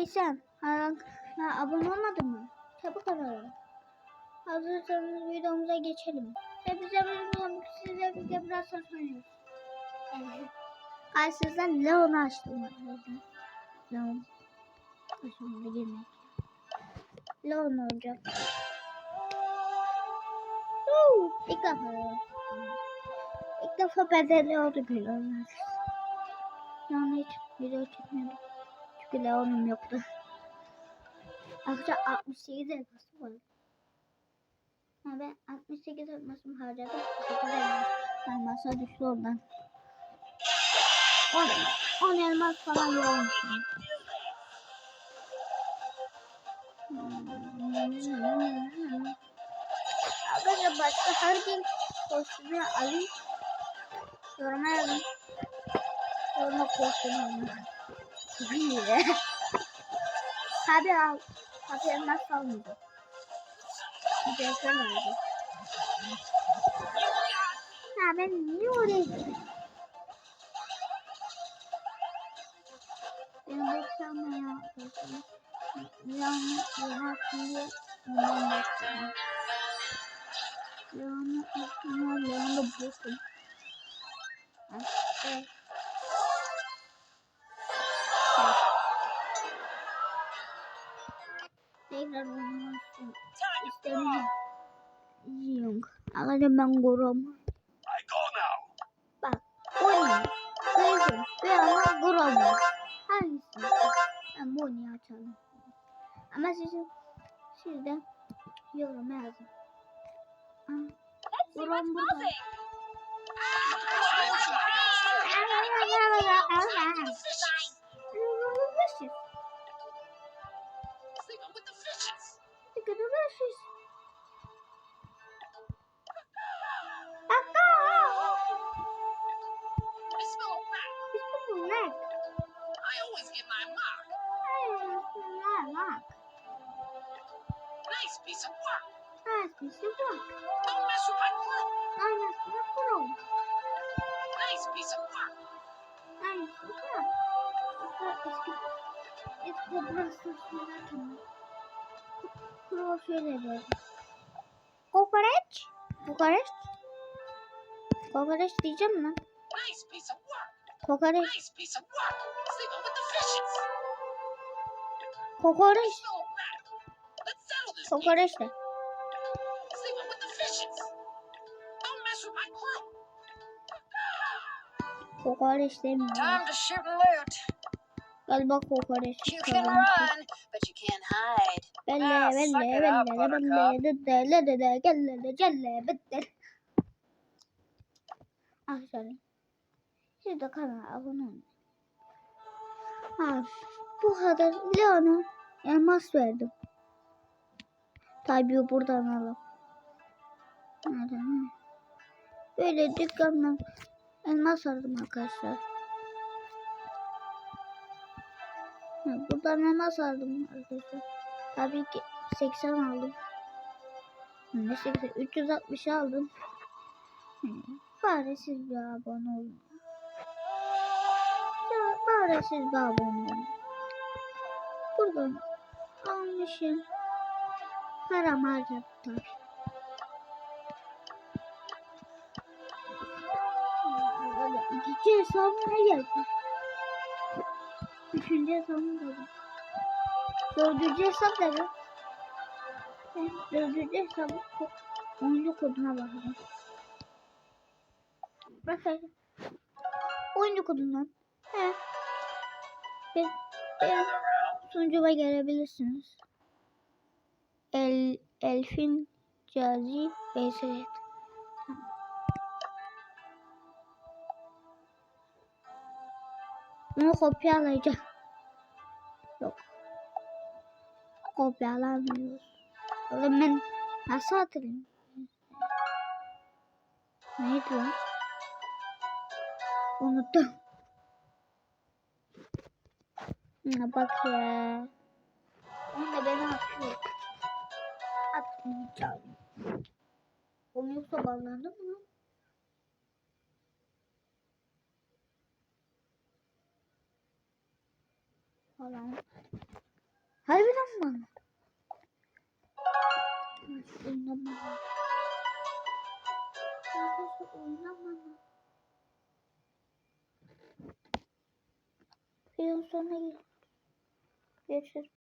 Hey sen, ha, abone olmadın mı? Çabuk olalım. Hazırsanız videomuza geçelim. Hepinize merhaba, size bir biraz saçmalıyoruz. Evet. Karşınızda Leon'u açtım. Leon. Şimdi girmek. Leon olacak. Woo! İlk defa. İlk defa bedeli oldu biliyorum. Leon'u hiç video çekmedim. Çünkü Leon'um yoktu. Arkadaşlar 68 elması var. Ha ben 68 elmasımı harcadım. 68 elmas. Elmasa düştü ondan. 10, 10 elmas falan yoğunmuşum. Arkadaşlar başka hangi kostümü alayım? Yoruma yazın. Yoruma kostümü alayım. Tabi al. Tabi elmas almayacak. Bir ekran alacak. Ha ben niye oraya gittim? Benim beklenme ya. Yanlış yaptım diye ondan bekliyorum. Yanlış yaptım ya. Yanlış Tekrar oynamak istemiyorum. Arkadaşlar ben Gorom. Bak oyun, kızım ve ama Gorom. Hangisini? Ben oyunu açalım. Ama sizin sizde yorum yazın. Gorom burada. Nice piece of work. Nice piece of work. Don't mess with my crew. Nice, look, girl. Nice piece of work. Nice, look. It's the breast of the latin. Kuro şöyle böyle. Kokoreç? Kokoreç? Kokoreç diyeceğim lan. Piece of work. Kokoreç. Kokoreç. this. Kokoreç de. Sleeping with the fishes. Don't mess with my crew. Kokoreç demiyor. Time to shoot and loot. Galiba kokoreç. You can run, but you can't hide. Belle Ah, belle belle belle buttercup. dede dede gelle de celle bitti. Arkadaşlar siz de kanala abone olun. Ha, bu kadar Leon'a elmas verdim. Tabii buradan alalım. Nereden? Böyle dükkandan elmas aldım arkadaşlar. Buradan elmas aldım arkadaşlar. Tabii ki 80 aldım. Ne 80? 360 aldım. Bari bir abone olun. Ya bir abone olun. Buradan almışım. Param. Böyle ikinci hesabıma geldi. Üçüncü hesabım da Dördüncü hesap da dördüncü hesabı oyuncu koduna bakacağım. Bakayım. Oyuncu kodundan. He. Ben, ben sunucuma gelebilirsiniz. El, Elfin Cazi Beyselet. Bunu kopyalayacağım. Yok. Kopyalamıyoruz. Oğlum ben nasıl hatırlayayım? Neydi lan? Unuttum. Bak ya. Atmayacağım. Onu yoksa bağlandı mı? Falan. Harbiden mi oynamam. Oynamam. Videonun sonuna gelin. Görüşürüz.